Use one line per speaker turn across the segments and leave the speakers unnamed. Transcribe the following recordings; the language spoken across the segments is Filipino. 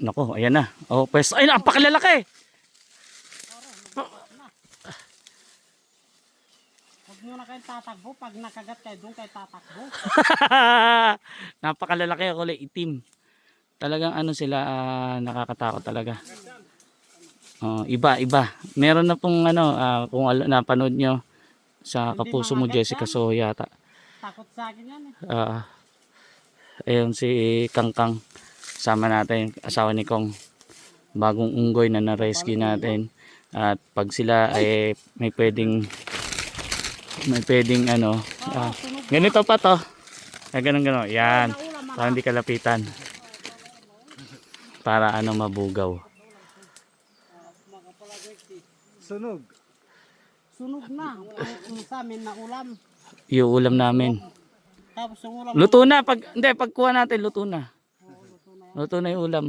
Nako, ayan na. Oh, pwesto. Ay, napakalalaki.
Huwag muna kayong tatakbo. Pag nakagat kayo doon kayo tatakbo.
Napakalalaki kulay itim. Talagang ano sila ah, nakakatakot talaga. Oh, iba, iba. Meron na pong ano, ah, kung napanood nyo sa kapuso mo Jessica. So yata.
Takot sa akin yan eh.
Ah, ayun si Kangkang. Sama natin, asawa ni Kong. Bagong unggoy na na-rescue natin. At pag sila ay may pwedeng may pwedeng ano, ah, ganito pa to. Ah, ganun ganun. Yan. Para hindi kalapitan. Para ano mabugaw.
Sunog.
Sunog na. Sa amin na ulam.
Yung ulam namin.
Tapos yung ulam.
Luto na pag hindi pagkuha natin luto na. Luto na yung ulam.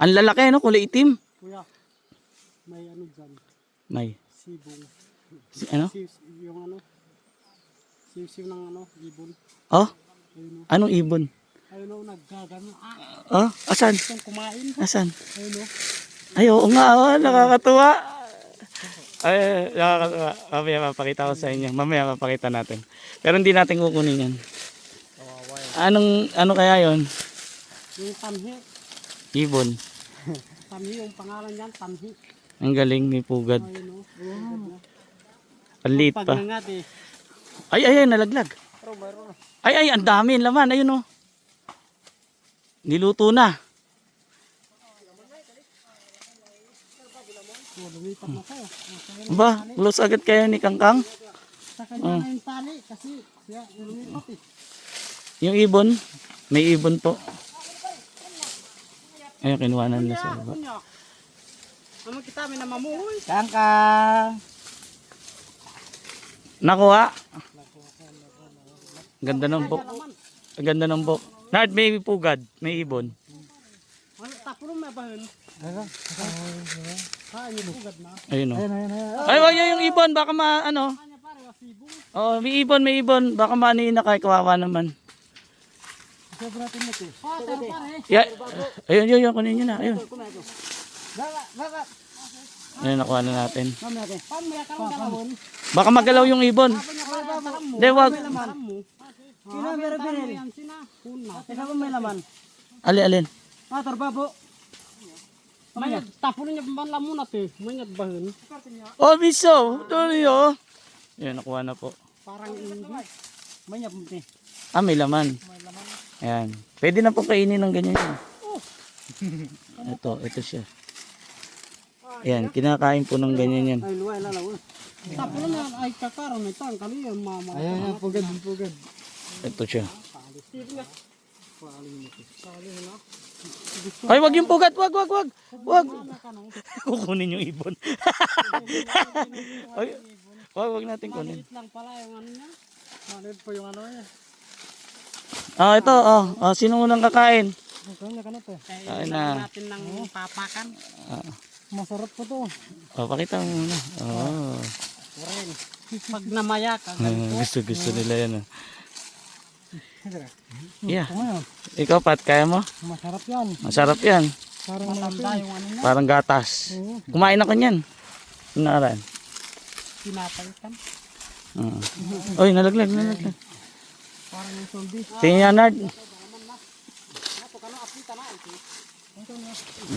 Ang lalaki no, kulay itim.
Kuya. May ano dyan.
May
Sibong.
si, ano?
Siw, yung ano. Siw-siw ng ano. Ibon.
Oh,
Ayun o.
anong ibon?
Ayun o. Naggagano. Ah.
Oh, asan?
Itong kumain.
Asan?
Ayun o.
Ay, oo nga, oh, nakakatuwa. Ay, nakakatuwa. Mamaya mapakita ko sa inyo. Mamaya mapakita natin. Pero hindi natin kukunin yan. Anong, ano kaya yon?
Yung tanhi.
Ibon.
Tanhi yung pangalan yan. Tanhi.
Ang galing ni Pugad.
Ayun o. Wow.
Liit
Pag
pa.
nangat eh.
Ay, ay, ay, nalaglag. Ay, ay, ang dami ang laman. Ayun oh. Niluto na.
Oh. Oh,
Ba, close agad kayo ni Kangkang.
Sa kanya na yung tali. Kasi siya lumipat eh.
Yung ibon, may ibon po. Ayun, kinuhanan na sa baba.
Ano kita may namamuhoy.
Kangkang.
Nakuha. Ganda ng bok.
Naman.
Ang Ganda ng bok. Nard, may pugad. May ibon.
Tapos may na.
Ayun oh.
Ayun, ayun, ayun.
Ay, wag yung ibon. Baka ma, ano.
Wasibong.
Oh, may ibon, may ibon. Baka maano na kay kawawa naman.
Sabi natin mo ito.
Ha, tayo pare.
Yeah. Ayun, yun, yun. Kunin nyo na. Ayun. Ayun, nakuha na natin.
May?
Baka magalaw yung ibon. Hindi, wag.
Sino meron.
Kuna.
Teka mo may laman.
Ali, alin.
Ah, tarbabo.
May tapon niya pambala muna to. May bahon.
Oh, miso. Tuloy oh. Ayun, nakuha na po.
Parang hindi.
May pumunti.
Ah, may laman. Ayan. Pwede na po kainin ng ganyan yun. Ito, ito siya. Ayan, kinakain po ng ganyan yan.
Ayan, yan, pugad, pugad.
Ito siya. Ay, wag yung pugat. Wag, wag, wag. Wag. Kukunin yung ibon. Ay, wag, wag natin kunin.
Maliit lang pala yung ano niya.
Maliit po yung ano niya.
Ah, ito, oh. oh sino unang kakain?
Na
Kain na.
natin ng papakan.
Masarap po to.
Oh, pakita mo muna. Oh.
Oren. Pag namaya ka,
Ah, gusto, gusto nila yan. Yeah. Ikaw, Pat, kaya mo?
masarap yan.
Masarap yan.
Parang
matanda yung ano niya.
Parang gatas.
Oo.
Kumain ako niyan. Nakaraan.
Pinapalitan.
Uh. Oy, nalaglag, nalaglag.
Parang yung zombie.
Tingnan Nard.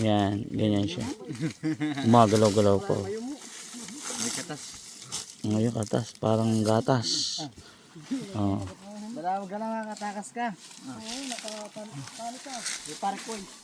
Yan, ganyan siya. Gumagalaw-galaw po.
May katas.
Ngayon, katas. Parang gatas. Oh.
Balawag ka lang katakas ka. Oo, nakapano ka. Di pare ko.